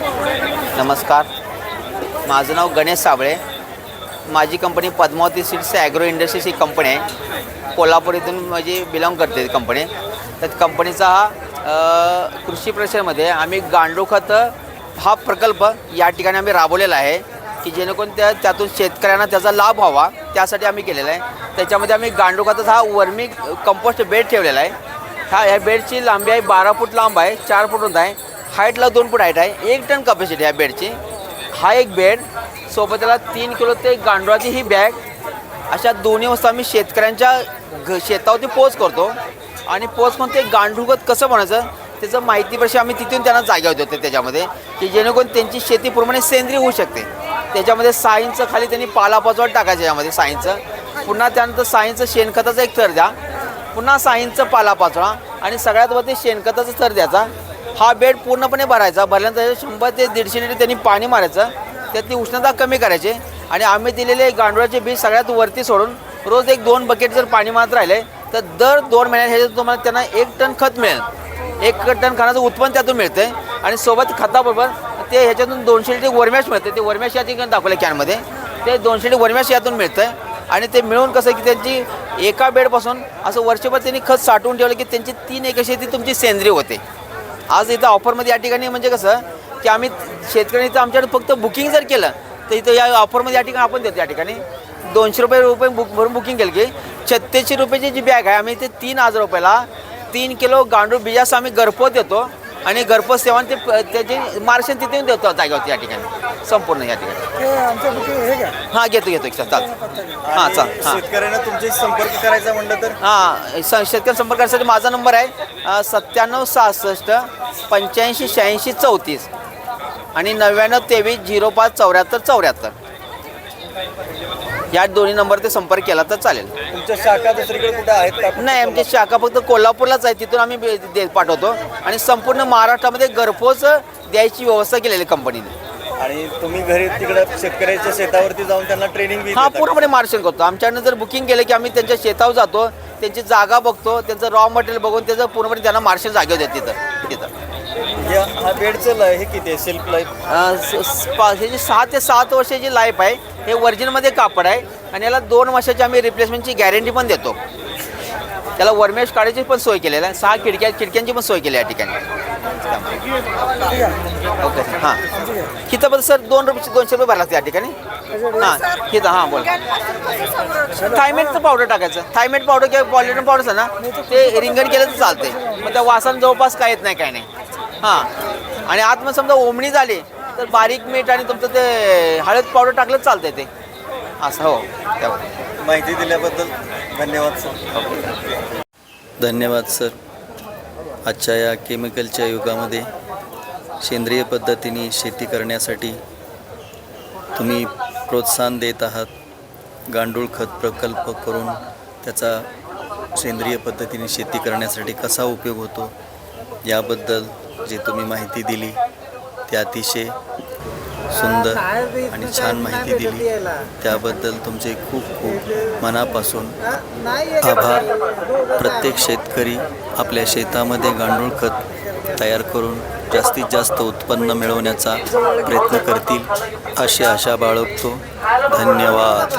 नमस्कार. माझं नाव गणेश साबळे. माझी company Padmavati seeds agro industries ही कंपनी आहे. कोल्हापूर इथून माझी बिलॉंग करते ती कंपनी. तर कंपनीचा हा कृषी परिषदेमध्ये आम्ही गांडूळ खत हा प्रकल्प या ठिकाणी आम्ही राबवलेला आहे की जेणेकरून त्या त्यातून शेतकऱ्यांना त्याचा लाभ व्हावा त्यासाठी आम्ही केलेला आहे. त्याच्यामध्ये आम्ही गांडूळ खताचा हा वर्मी कंपोस्ट बेड ठेवलेला आहे. हा ह्या बेडची लांबी आहे बारा फूट लांब आहे चार फूट रुंद आहे. हाईटला दोन फूट हाईट आहे. एक टन कपॅसिटी आहे बेडची हा एक बेड सोबत त्याला तीन किलो ते गांडुळाची ही बॅग अशा दोन्ही वस्तू आम्ही शेतकऱ्यांच्या घ शेतावरती पोच करतो. आणि पोच म्हणून ते गांडूळगत कसं बनायचं त्याचं माहितीपेक्षा आम्ही तिथून त्यांना जागा देतो त्याच्यामध्ये. की जेणेकरून त्यांची शेती पूर्णपणे सेंद्रिय होऊ शकते. त्याच्यामध्ये साईंचं खाली त्यांनी पालापाचोळ टाकायचं यामध्ये साईंचं पुन्हा त्यानंतर साईंचं शेणखताचा एक थर द्या. पुन्हा साईंचं पालापाचोळा. आणि सगळ्यात वरती शेणखताचा थर द्यायचा. हा बेड पूर्णपणे भरायचा. भरल्यानंतर शंभर ते दीडशे लिटर त्यांनी पाणी मारायचं. त्यातली उष्णता कमी करायची. आणि आम्ही दिलेले गांडुळाचे बीज सगळ्यात वरती सोडून रोज एक दोन बकेट जर पाणी मारत राहिले तर दर दोन महिन्यात ह्याच्यातून तुम्हाला त्यांना एक टन खत मिळेल. एक टन खताचं उत्पन्न त्यातून मिळतं. आणि सोबत खताबरोबर ते ह्याच्यातून दोनशे लिटर वरमॅश मिळते. ते वरमॅश या ठिकाणी दाखवलं कॅनमध्ये. ते दोनशे लिटर वरमॅश यातून मिळतं. आणि ते मिळून कसं की त्यांची एका बेडपासून असं वर्षभर त्यांनी खत साठवून ठेवलं की त्यांची तीन एकर शेती तुमची सेंद्रिय होते. आज इथं ऑफरमध्ये या ठिकाणी म्हणजे कसं की आम्ही शेतकऱ्यांचं आमच्याकडे फक्त बुकिंग जर केलं तर इथं या ऑफरमध्ये या ठिकाणी आपण देतो या ठिकाणी. दोनशे रुपये रुपये बुक भरून बुकिंग केलं की छत्तीसशे रुपयाची जी बॅग आहे आम्ही इथे तीन हजार रुपयाला तीन किलो गांडूळ बिजास आम्ही घरपोच देतो. आणि घरपोच सेवा ते त्याची मार्शन तिथे देतो जागेवरती या ठिकाणी. संपूर्ण या ठिकाणी. ते आमच्या बुकिंग हे घ्या. हां घेतो घेतो एक चाल हां आणि चाल हां. शेतकऱ्यांना तुमचे संपर्क करायचा म्हणलं तर? हां स शेतकरी संपर्कासाठी माझा नंबर आहे सत्त्याण्णव सहासष्ट पंच्याऐंशी शहाऐंशी चौतीस आणि नव्याण्णव तेवीस झिरो पाच चौऱ्याहत्तर चौऱ्याहत्तर. या दोन्ही नंबर ते संपर्क केला तर चालेल. तुमच्या शाखा दुसरीकडे कुठे आहेत का? नाही आमची शाखा फक्त कोल्हापूरलाच आहे. तिथून आम्ही बे- दे पाठवतो. आणि संपूर्ण महाराष्ट्रामध्ये घरपोच द्यायची व्यवस्था केलेली आहे कंपनीने. आणि तुम्ही घरी तिकडे शेतकऱ्याच्या शेतावरती जाऊन त्यांना ट्रेनिंग बी हा देता? पूर्णपणे मार्शन करतो. आमच्याकडनं जर बुकिंग केलं की आम्ही त्यांच्या शेतावर जातो त्यांची जागा बघतो त्यांचं रॉ मटेरियल बघून त्याचं पूर्णपणे त्यांना मार्शन जागेवर देत तिथं तिथं. या हा बेडचं लय हे किती आहे? सेल्फ लाईफ अं, स- स- पा- हे जी सहा ते सात वर्षाची लाईफ आहे. हे ओरिजिनमध्ये कापड आहे आणि याला दोन वर्षाची आम्ही रिप्लेसमेंटची गॅरंटी पण देतो. त्याला वर्मेश काढायची पण सोय केलेली आहे. सहा खिडक्या खिडक्यांची पण सोय केली आहे या ठिकाणी. ओके हां. हिथं पण सर दोन रुपये दोनशे रुपये भरला या ठिकाणी? हां हिथं हां बोला. थायमेटचं पावडर टाकायचं. थायमेट पावडर किंवा पॉलिटन पावडरचं ना ते रिंगण केलं तर चालते मग त्या वासान जवळपास काय येत नाही काय नाही. हां. आणि आत मग समजा ओमणी झाली तर बारीक मीठ आणि तुमचं ते हळद पावडर टाकलं चालतंय ते. असं हो. त्यावर. माहिती दिल्याबद्दल धन्यवाद सर. धन्यवाद सर. आजच्या या केमिकलच्या युगामध्ये सेंद्रिय पद्धतीने शेती करण्यासाठी तुम्ही प्रोत्साहन देत आहात. गांडूळ खत प्रकल्प करून त्याचा सेंद्रिय पद्धतीने शेती करण्यासाठी कसा उपयोग होतो याबद्दल जे तुम्ही माहिती दिली ते अतिशय सुंदर आणि छान माहिती दिली. त्याबद्दल तुमचे खूप खूप मनापासून आभार. प्रत्येक शेतकरी आपल्या शेतामध्ये गांडूळ खत तयार करून जास्तीत जास्त उत्पन्न मिळवण्याचा प्रयत्न करतील अशी आशा बाळगतो. धन्यवाद.